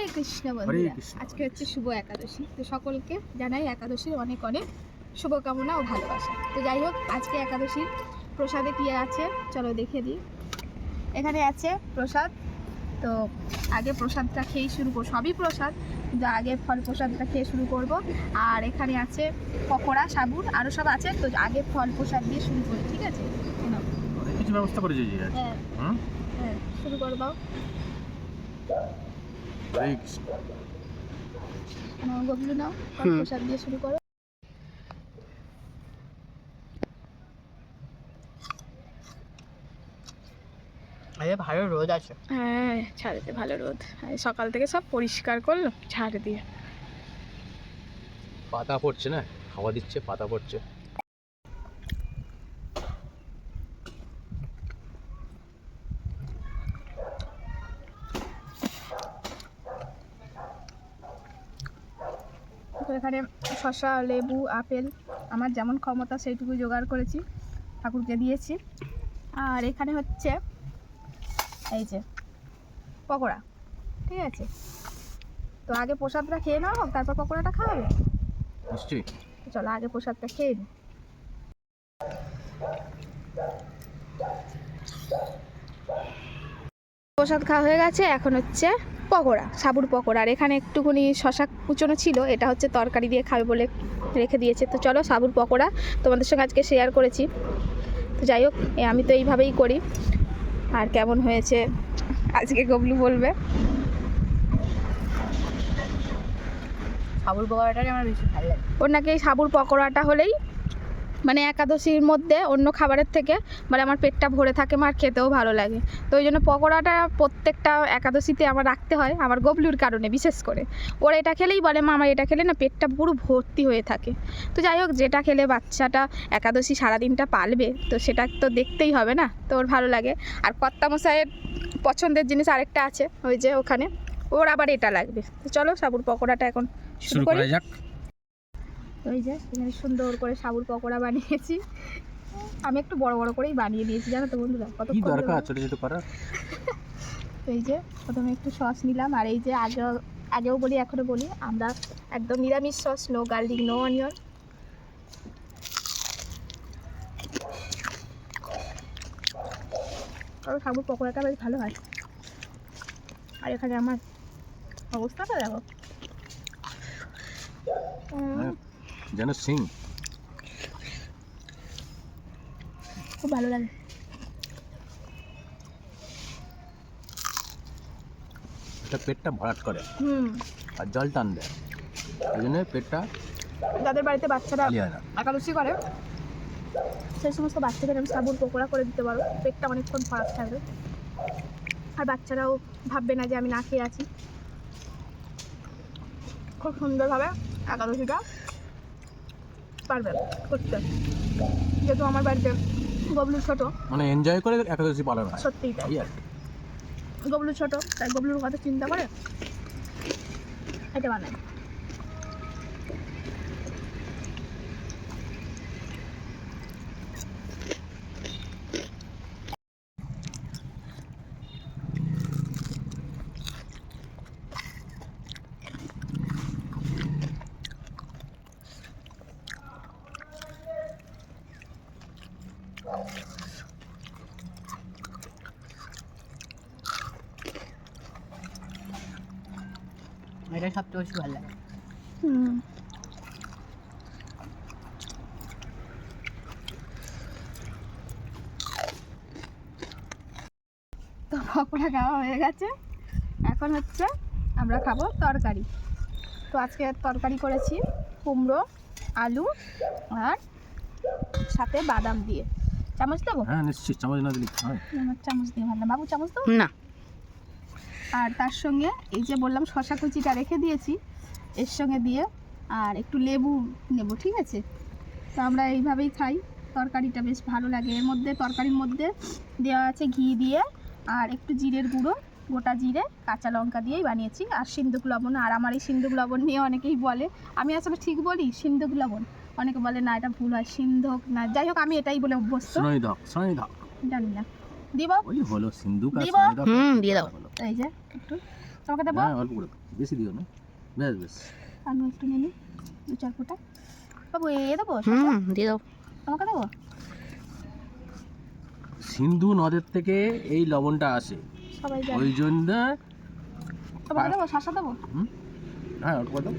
হরে কৃষ্ণ বন্ধুরা। আজকে হচ্ছে শুভ একাদশী। তো সকলকে জানাই একাদশীর অনেক অনেক শুভকামনা ও ভালোবাসা। তো যাই হোক আজকে একাদশীর প্রসাদে কি আছে? চলো দেখে দিই। এখানে আছে প্রসাদ। তো আগে প্রসাদটা খেয়েই শুরু করব সবই প্রসাদ কিন্তু আগে ফল প্রসাদটা খেয়ে শুরু করব। আর এখানে আছে পকোড়া সাবুন আরও সব আছে। তো আগে ফল প্রসাদ দিয়ে শুরু করি ঠিক আছে? কিছু ব্যবস্থা আজ হ্যাঁ। হ্যাঁ শুরু করব হরে কৃষ্ণ গভীর নাও প্রসাদ দিয়ে শুরু করো। আরে ভালো রোদ আছে। হ্যাঁ ছাদেতে ভালো রোদ। সকাল থেকে সব পরিষ্কার করল ঝাড় দিয়ে। পাতা পড়ছে না? হাওয়া দিচ্ছে পাতা পড়ছে। তো এখানে শসা লেবু আপেল আমার যেমন ক্ষমতা সেইটুকু জোগাড় করেছি ঠাকুরকে দিয়েছি। আর এখানে হচ্ছে এই যে পকোড়া ঠিক আছে? তো আগে প্রসাদটা খেয়ে নাও হোক তারপর পকোড়াটা খাওয়াবে নিশ্চয়ই। চলো আগে প্রসাদটা খেয়ে নিই প্রসাদ খাওয়া হয়ে গেছে এখন হচ্ছে পকোড়া সাবুর পকোড়া। আর এখানে একটুখানি শশা কুচনো ছিল এটা হচ্ছে তরকারি দিয়ে খাবে বলে রেখে দিয়েছে। তো চলো সাবুর পকোড়া তোমাদের সঙ্গে আজকে শেয়ার করেছি। তো যাই হোক আমি তো এইভাবেই করি। আর কেমন হয়েছে? আজকে গবলু বলবে। সাবুর পকোড়াটাই আমার বেশি ভালো লাগে। ওর নাকি সাবুর পকোড়াটা হলেই মানে একাদশীর মধ্যে অন্য খাবারের থেকে মানে আমার পেটটা ভরে থাকে আমার খেতেও ভালো লাগে। তো ওই জন্য পকোড়াটা প্রত্যেকটা একাদশীতে আমার রাখতে হয় আমার গবলুর কারণে বিশেষ করে। ওরা এটা খেলেই বলে মা আমার এটা খেলে না পেটটা পুরো ভর্তি হয়ে থাকে। তো যাই হোক যেটা খেলে বাচ্চাটা একাদশী সারাদিনটা পালবে তো সেটা তো দেখতেই হবে না তো ওর ভালো লাগে। আর কর্তামশাইয়ের পছন্দের জিনিস আরেকটা আছে ওই যে ওখানে ওর আবার এটা লাগবে। তো চলো সাবুর পকোড়াটা এখন শুরু করা। যাক। ওই যে এখানে সুন্দর করে সাবুর পকোড়া বানিয়েছি। আমি একটু বড় বড় করেই বানিয়ে দিয়েছি জানো তো বন্ধুরা কত কি দরকার ছোট ছোট করার এই যে প্রথমে একটু সস নিলাম আর এই যে আগে আগেও বলি এখনও বলি আমরা একদম নিরামিষ sauce no garlic no onion. তবে সাবুর পকোড়াটা বেশ ভালো হয়। আর এখানে আমার অবস্থাটা দেখো। হ্যাঁ। যেন সিং। খুব ভালো লাগে। এটা পেটটা ভরাট করে। হুম। আর জল টান দেয়। ওই জন্য পেটটা যাদের বাড়িতে বাচ্চারা একাদশী করে সেই সমস্ত বাচ্চাদের আমি সাবুর পকোড়া করে দিতে পারো। পেটটা অনেকক্ষণ ফরাক থাকবে। আর বাচ্চারাও ভাববে না যে আমি না খেয়ে আছি। খুব সুন্দরভাবে একাদশীটা পারবে করতে। যেহেতু আমার বাড়িতে গবলু ছোট। মানে এনজয় করে একাদশী পালন হয়। সত্যিই তাই। গবলু ছোট তাই গবলুর কথা চিন্তা করে। এটা বানায়। এটা সবচেয়ে বেশি ভালো লাগে। তো পকোড়া খাওয়া হয়ে গেছে। এখন হচ্ছে আমরা খাব তরকারি। তো আজকে তরকারি করেছি কুমড়ো, আলু আর সাথে বাদাম দিয়ে। চামচ দেবো? হ্যাঁ নিশ্চয়ই চামচ না দিলে হয়? আমার চামচ দিয়ে ভালো বাবু চামচ দেবো? না। আর তার সঙ্গে এই যে বললাম শশা কুচিটা রেখে দিয়েছি এর সঙ্গে দিয়ে আর একটু লেবু নেব ঠিক আছে? তো আমরা এইভাবেই খাই। তরকারিটা বেশ ভালো লাগে। এর মধ্যে তরকারির মধ্যে দেওয়া আছে ঘি দিয়ে আর একটু জিরের গুঁড়ো গোটা জিরে কাঁচা লঙ্কা দিয়েই বানিয়েছি। আর সিন্ধুক লবণ আর আমার এই সিন্ধুক লবণ নিয়ে অনেকেই বলে আমি আসলে ঠিক বলি সিন্ধুক লবণ। অনেকে বলে না এটা ভুল হয় সিন্ধুক না। যাই হোক আমি এটাই বলে অভ্যস্ত। জানি না। দিব? হলো সিন্ধুক আর দিব? হুম, দিয়ে দাও। এই যে একটু। তোমাকে দেবো অল্প করে বেশি দিও না। বেশ বেশ আমি একটু নিয়ে নিই। দু চার ফোঁটা। বাবু এ দেবো? হুম দিয়ে দাও। তোমাকে দেবো? সিন্ধু নদের থেকে এই লবণটা আসে। সবাই জানে। ওই জন্য তোমাকে দেবো শশা দেবো? হ্যাঁ করে দাও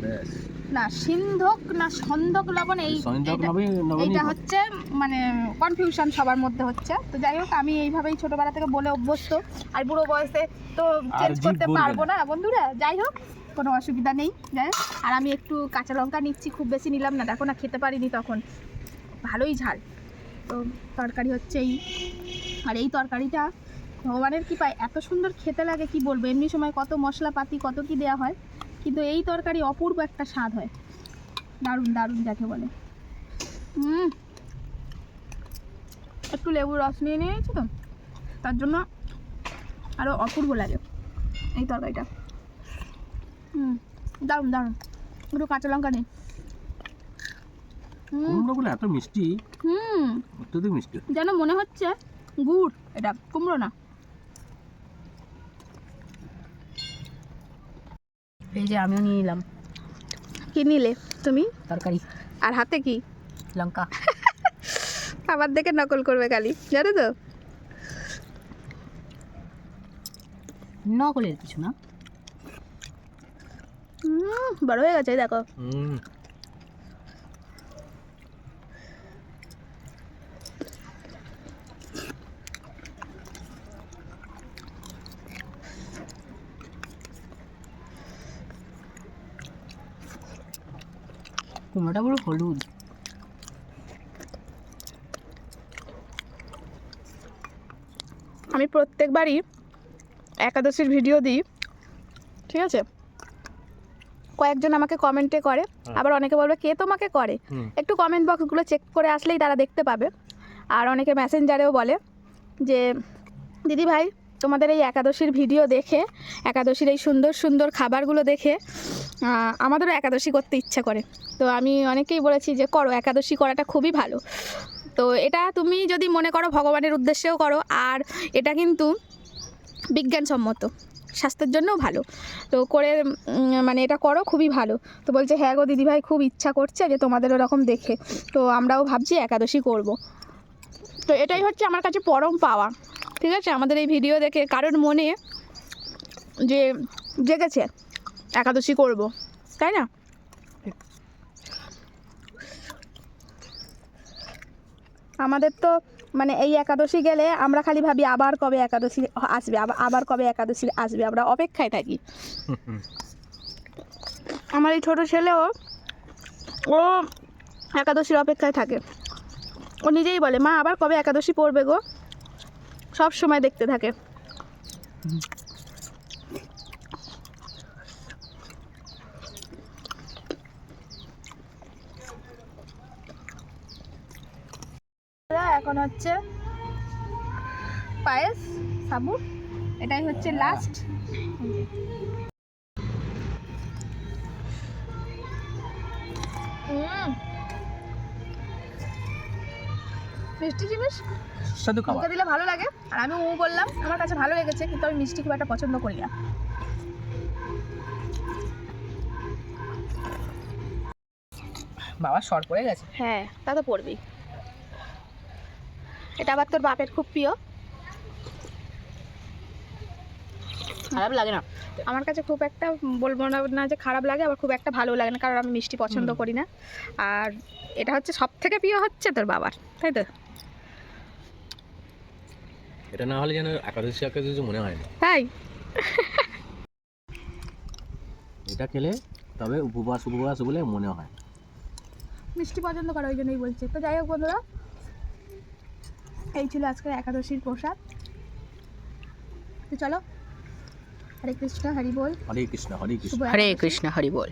ব্যাস। না সিন্ধক না সন্ধক লবণ এই এটা- এইটা হচ্ছে মানে কনফিউশন সবার মধ্যে হচ্ছে। তো যাই হোক আমি এইভাবেই ছোটবেলা থেকে বলে অভ্যস্ত। আর বুড়ো বয়সে তো চেঞ্জ করতে পারব না। বন্ধুরা। যাই হোক কোনো অসুবিধা নেই। যাই আর আমি একটু কাঁচা লঙ্কা নিচ্ছি খুব বেশি নিলাম না। দেখো না খেতে পারিনি তখন। ভালোই ঝাল। তো তরকারি হচ্ছে এই। আর এই তরকারিটা ভগবানের কি পায় এত সুন্দর খেতে লাগে কি বলব? এমনি সময় কত মশলাপাতি কত কি দেওয়া হয় কিন্তু এই তরকারি অপূর্ব একটা স্বাদ হয়। দারুণ দারুণ যাকে বলে। হুম। একটু লেবুর রস নিয়ে নিয়েছি তো তার জন্য আরও অপূর্ব লাগে এই তরকারিটা। হুম দারুণ দারুণ। একটু কাঁচা লঙ্কা নেই হুম। কুমড়োগুলো এত মিষ্টি। হুম। অত্যধিক মিষ্টি। যেন মনে হচ্ছে গুড় এটা কুমড়ো না। এই যে আমিও নিয়ে নিলাম। কি নিলে? তুমি? তরকারি। আর হাতে কি? লঙ্কা। আবার দেখে নকল করবে খালি জানো তো? নকলের কিছু না। হুম বড় হয়ে গেছে দেখো। কুমড়োটা পুরো হলুদ। আমি প্রত্যেকবারই একাদশীর ভিডিও দিই ঠিক আছে? কয়েকজন আমাকে কমেন্টে করে আবার অনেকে বলবে কে তোমাকে করে? একটু কমেন্ট বক্সগুলো চেক করে আসলেই তারা দেখতে পাবে। আর অনেকে মেসেঞ্জারেও বলে যে দিদি ভাই তোমাদের এই একাদশীর ভিডিও দেখে, একাদশীর এই সুন্দর সুন্দর খাবারগুলো দেখে আমাদেরও একাদশী করতে ইচ্ছা করে। তো আমি অনেকেই বলেছি যে, করো, একাদশী করাটা খুবই ভালো। তো এটা তুমি যদি মনে করো ভগবানের উদ্দেশ্যেও করো, আর এটা কিন্তু বিজ্ঞানসম্মত, স্বাস্থ্যের জন্যও ভালো। তো করে মানে এটা করো, খুবই ভালো। তো বলছে হ্যাঁ গো দিদিভাই, খুব ইচ্ছা করছে যে তোমাদের ওরকম দেখে। তো আমরাও ভাবছি একাদশী করব। তো এটাই হচ্ছে আমার কাছে পরম পাওয়া। ঠিক আছে? আমাদের এই ভিডিও দেখে কারোর মনে যে জেগেছে, একাদশী করব, তাই না? আমাদের তো মানে এই একাদশী গেলে আমরা খালি ভাবি আবার কবে একাদশী আসবে আবার কবে একাদশী আসবে, আমরা অপেক্ষায় থাকি। আমার এই ছোটো ছেলেও ও একাদশীর অপেক্ষায় থাকে। ও নিজেই বলে, মা, আবার কবে একাদশী পড়বে গো? সব সময় দেখতে থাকে। এখন হচ্ছে পায়েস সাবু এটাই হচ্ছে লাস্ট মিষ্টি জিনিস? সুস্বাদু খাবার। মুখে দিলে ভালো লাগে। আর আমি ও বললাম আমার কাছে ভালো লেগেছে কিন্তু আমি মিষ্টি খুব একটা পছন্দ করি না। বাবা শর্ট পড়ে গেছে। হ্যাঁ তা তো পড়বেই। এটা আবার তোর বাপের খুব প্রিয়। খারাপ লাগে না। আমার কাছে খুব একটা বলব না না যে খারাপ লাগে আবার খুব একটা ভালো লাগে না কারণ আমি মিষ্টি পছন্দ করি না। আর এটা হচ্ছে সব থেকে প্রিয় হচ্ছে তোর বাবার তাই তো? এটা না হলে যেন একাদশী একাদশী মনে হয় না। তাই? এটা খেলে তবে উপবাস উপবাস বলে মনে হয়। মিষ্টি পছন্দ করে ওই জন্যই বলছে। তো যাই হোক বন্ধুরা এই ছিল আজকের একাদশীর প্রসাদ। তো চলো হরে কৃষ্ণ হরি বল। হরে কৃষ্ণ হরে কৃষ্ণ। হরে কৃষ্ণ হরি বল।